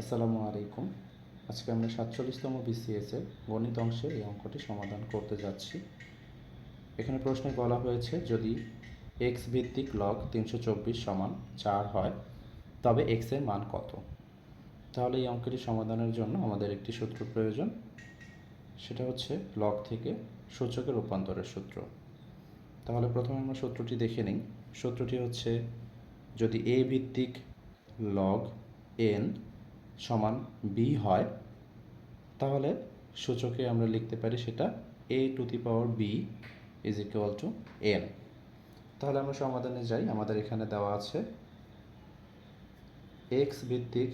আসসালামু আলাইকুম। আজকে আমরা সাতচল্লিশতম বিসিএসের গণিত অংশের এই অঙ্কটি সমাধান করতে যাচ্ছি। এখানে প্রশ্নে বলা হয়েছে, যদি এক্স ভিত্তিক লগ তিনশো চব্বিশ সমান চার হয়, তবে এক্সের মান কত? তাহলে এই অঙ্কটি সমাধানের জন্য আমাদের একটি সূত্র প্রয়োজন। সেটা হচ্ছে লগ থেকে সূচকে রূপান্তরের সূত্র। তাহলে প্রথমে আমরা সূত্রটি দেখে নিই। সূত্রটি হচ্ছে, যদি এ ভিত্তিক লগ এন সমান বি হয়, তাহলে সূচকে আমরা লিখতে পারি সেটা A to the power B is equal to N তাহলে আমরা সমাধানে যাই, আমাদের এখানে দেওয়া আছে এক্স ভিত্তিক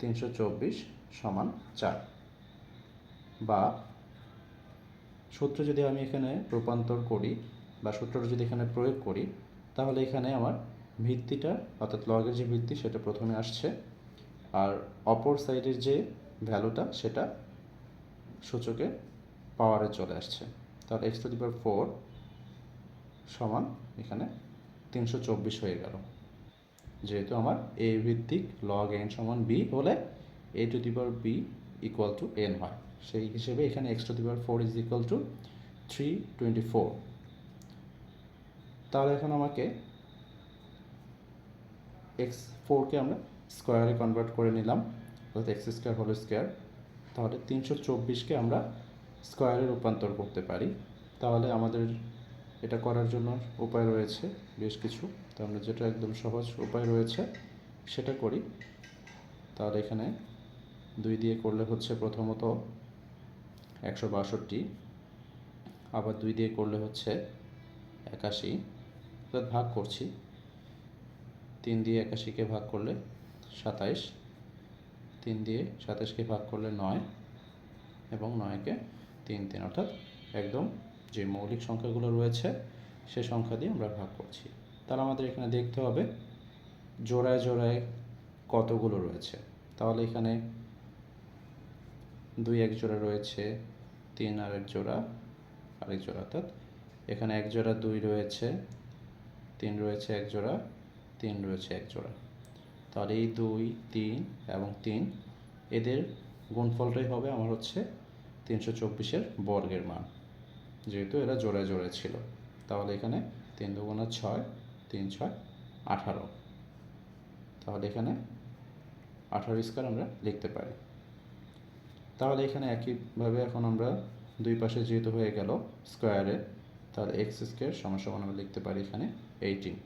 তিনশো চব্বিশ সমান চার। বা সূত্র যদি আমি এখানে রূপান্তর করি বা সূত্রটা যদি এখানে প্রয়োগ করি, তাহলে এখানে আমার ভিত্তিটা, অর্থাৎ লগের যে ভিত্তি, সেটা প্রথমে আসছে। আর অপর সাইডের যে ভ্যালুটা সেটা সূচকে পাওয়ারে চলে আসছে। তাহলে X to the power four সমান এখানে তিনশো চব্বিশ হয়ে গেল। যেহেতু আমার এ ভিত্তিক লগ এন সমান বি হলে A to the power B equal to N হয়। সেই হিসেবে এখানে X to the power four is equal to three twenty four তাহলে এখন আমাকে এক্স ফোরকে আমরা স্কোয়ারে কনভার্ট করে নিলাম, অর্থাৎ এক্স স্কোয়ার হল স্কোয়ার তাহলে তিনশো চব্বিশকে আমরা স্কোয়ারে রূপান্তর করতে পারি। তাহলে আমাদের এটা করার জন্য উপায় রয়েছে, বেশ কিছু। তো আমরা যেটা একদম সহজ উপায় রয়েছে, সেটা করি। তাহলে এখানে দুই দিয়ে করলে হচ্ছে প্রথমত একশো বাষট্টি, আবার দুই দিয়ে করলে হচ্ছে একাশি। অর্থাৎ ভাগ করছি। তিন দিয়ে একাশিকে ভাগ করলে সাতাইশ। তিন দিয়ে সাতাশকে ভাগ করলে নয় এবং নয়কে তিন তিন। অর্থাৎ একদম যে মৌলিক সংখ্যাগুলো রয়েছে, সে সংখ্যা দিয়ে আমরা ভাগ করছি। তাহলে আমাদের এখানে দেখতে হবে জোড়ায় জোড়ায় কতগুলো রয়েছে। তাহলে এখানে দুই এক জোড়া রয়েছে, তিন আর এক জোড়া, আরেক জোড়া। অর্থাৎ এখানে এক জোড়া দুই রয়েছে, তিন রয়েছে এক জোড়া, তিন রয়েছে এক জোড়া। তাহলে এই দুই, তিন এবং তিন, এদের গুণফলটাই হবে আমার হচ্ছে তিনশো চব্বিশের বর্গের মান। যেহেতু এরা জোড়ায় জোড়ায় ছিল। তাহলে এখানে তিন দুগুণা ছয়, তিন ছয়, আঠারো। তাহলে এখানে আঠারো স্কোয়ার আমরা লিখতে পারি। তাহলে এখানে একইভাবে এখন আমরা দুই পাশে যেহেতু হয়ে গেল স্কোয়ারে তাহলে এক্স স্কোয়ার সমান সমান আমরা লিখতে পারি এখানে এইটিন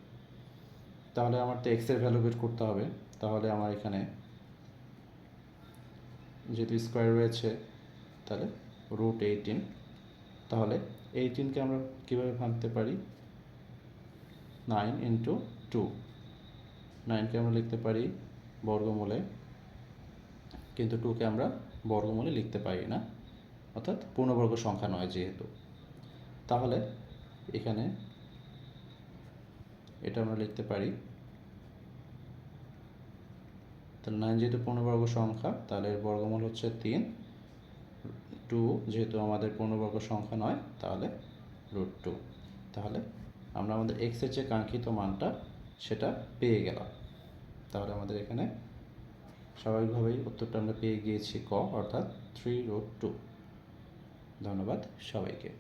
তাহলে আমার তো এক্সের ভ্যালু বের করতে হবে। তাহলে আমার এখানে যেহেতু স্কোয়ার রয়েছে, তাহলে রুট এইটিন তাহলে এইটিনকে আমরা কীভাবে ভাঙতে পারি? নাইন ইন্টু টু নাইনকে আমরা লিখতে পারি বর্গমূলে, কিন্তু টুকে আমরা বর্গমূলে লিখতে পারি না। অর্থাৎ পূর্ণবর্গ সংখ্যা নয় যেহেতু। তাহলে এখানে এটা আমরা লিখতে পারি। তাহলে নাইন যেহেতু পূর্ণবর্গ সংখ্যা, তাহলে বর্গমূল হচ্ছে তিন। টু যেহেতু আমাদের পূর্ণবর্গ সংখ্যা নয়, তাহলে রুট টু তাহলে আমরা আমাদের এক্সের যে কাঙ্ক্ষিত মানটা, সেটা পেয়ে গেলাম। তাহলে আমাদের এখানে স্বাভাবিকভাবেই উত্তরটা আমরা পেয়ে গিয়েছি ক, অর্থাৎ থ্রি রুট টু ধন্যবাদ সবাইকে।